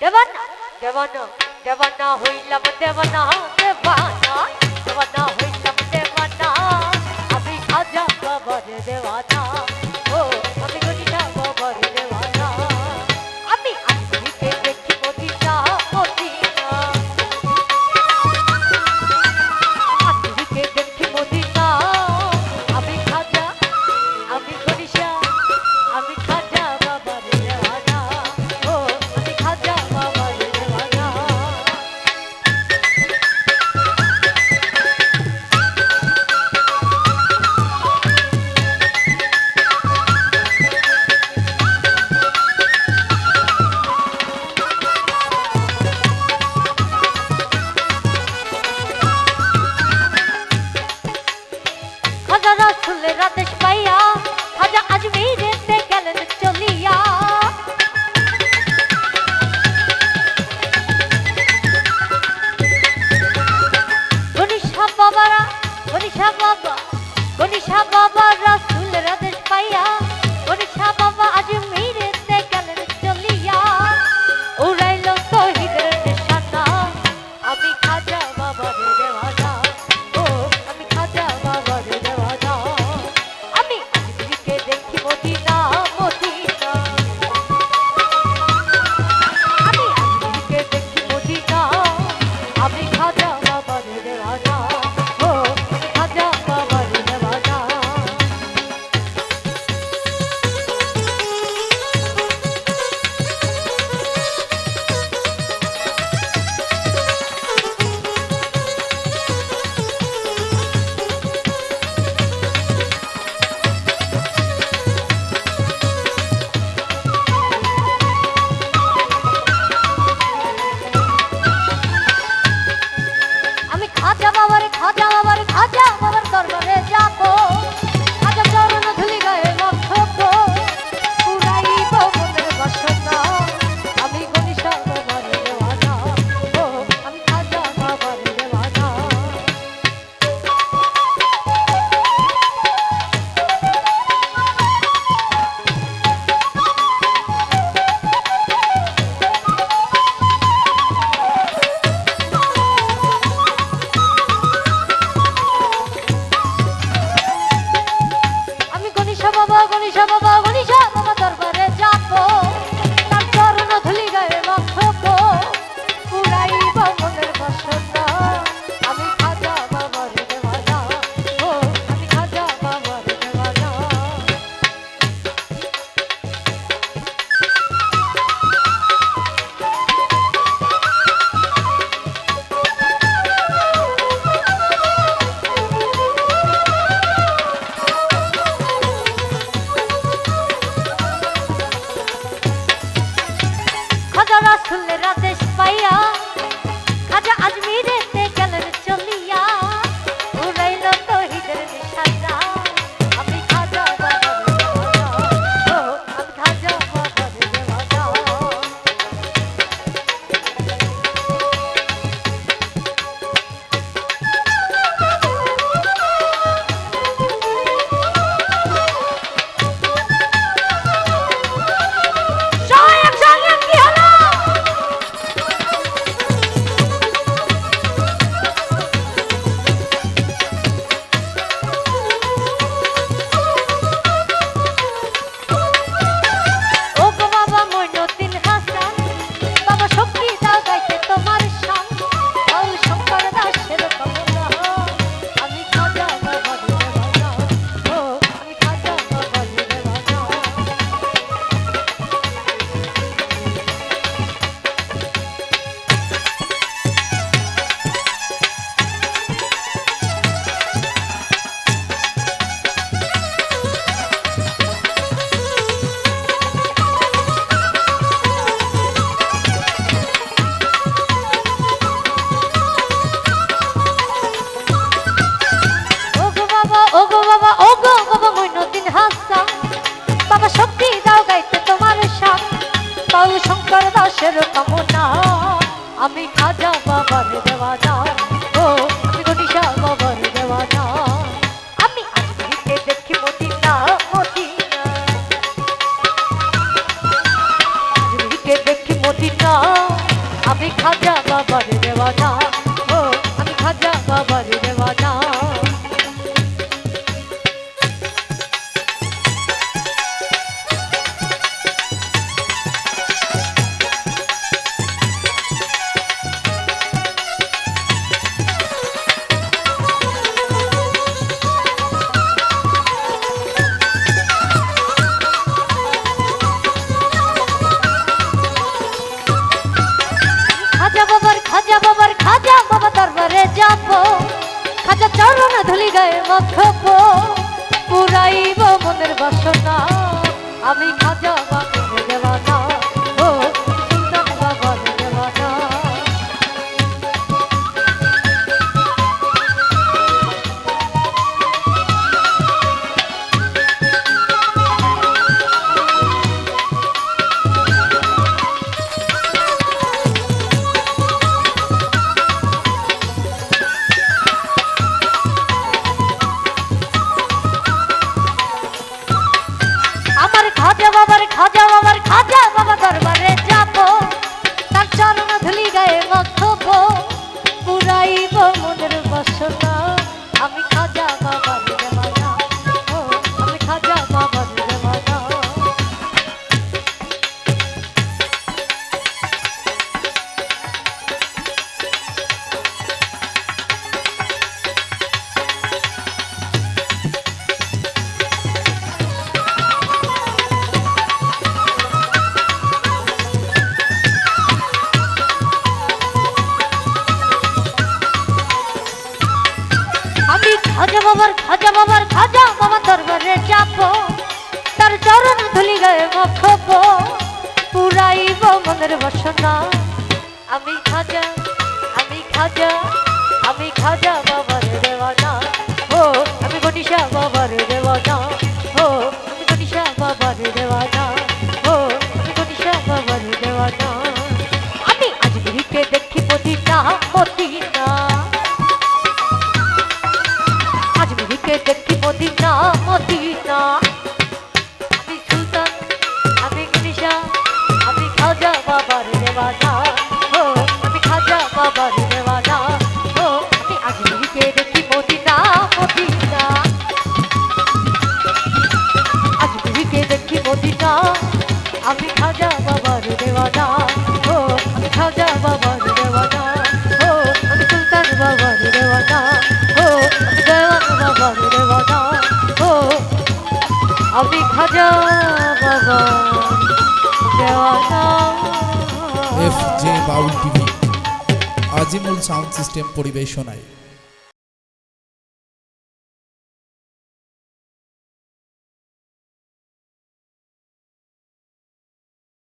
দেবানা দেবানা দেবানা হইলাম দেবানা দেবানা দেবানা হইলাম দেবানা। আমি খাজা বাবার দেবানা। বাবা, ও গো বাবা বাবা, শক্তি দাও গাইতে তোমার পাউ শঙ্কর দাসের কামনা। আমি খাজা বাবার দেওয়া ও, আমি বাবার দেওয়া দেখি মদিনা আমি খাজা ধুলি খাজা বাবার খাজা বাবার খাজা বাবা দরবারে। মখব পুরাইব মনের বাসনা। আমি খাজা আমি খাজা আমি খাজা বাবার দেওয়ানা। ও, আমি গনিশা বাবার দেওয়ানা। ও, আমি গনিশা বাবার দেওয়ানা। ও, আমি গনিশা বাবার দেওয়ানা। আমি আজমিরিকে দেখি মদিনা মদিনা খাজা বাবার ও আমি খাজা বাবা দেওয়ানা। F J Baul Azimul sound system পরিবেশনায়।